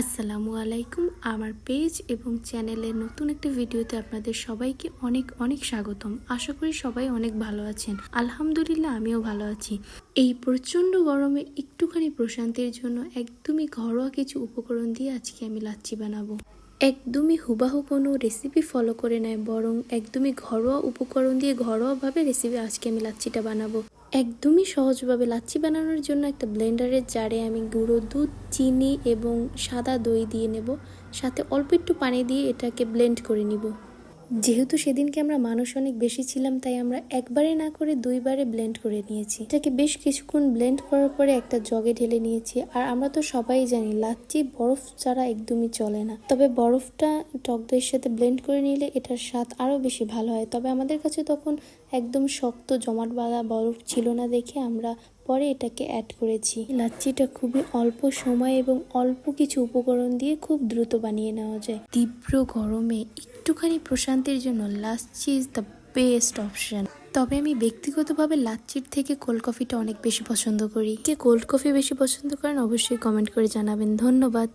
আসসালামু আলাইকুম। আমার পেজ এবং চ্যানেলে নতুন একটি ভিডিওতে আপনাদের সবাইকে অনেক অনেক স্বাগতম। আশা করি সবাই অনেক ভালো আছেন। আলহামদুলিল্লাহ, আমিও ভালো আছি। এই প্রচণ্ড গরমে একটুখানি প্রশান্তির জন্য একদমই ঘরোয়া কিছু উপকরণ দিয়ে আজকে আমি লাচ্ছি বানাবো। একদমই হুবাহু কোনো রেসিপি ফলো করে নেয় বরং একদমই ঘরোয়া উপকরণ দিয়ে ঘরোয়াভাবে রেসিপি আজকে আমি লাচ্ছিটা বানাবো। একদমই সহজভাবে লাচ্ছি বানানোর জন্য একটা ব্লেন্ডারের জারে আমি গুঁড়ো দুধ, চিনি এবং সাদা দই দিয়ে নেব। সাথে অল্প একটু পানি দিয়ে এটাকে ব্লেন্ড করে নিব। যেহেতু সেদিনকে আমরা মানুষ অনেক বেশি ছিলাম, তাই আমরা একবারে না করে দুইবারে ব্লেন্ড করে নিয়েছি। এটাকে বেশ কিছুক্ষণ ব্লেন্ড করার পরে একটা জগে ঢেলে নিয়েছি। আর আমরা তো সবাই জানি লাচ্ছি বরফ ছাড়া একদমই চলে না। তবে বরফটা টক দইয়ের সাথে ব্লেন্ড করে নিলে এটার স্বাদ আরও বেশি ভালো হয়। তবে আমাদের কাছে তখন একদম শক্ত জমাট বাঁধা বরফ ছিল না দেখে আমরা পরে এটাকে অ্যাড করেছি। লাচ্চিটা খুবই অল্প সময় এবং অল্প কিছু উপকরণ দিয়ে খুব দ্রুত বানিয়ে নেওয়া যায়। তীব্র গরমে একটুখানি প্রশান্তির জন্য lassi is the best option তবে আমি ব্যক্তিগতভাবে লাচ্চির থেকে কোল্ড কফিটা অনেক বেশি পছন্দ করি। কে কোল্ড কফি বেশি পছন্দ করেন অবশ্যই কমেন্ট করে জানাবেন। ধন্যবাদ।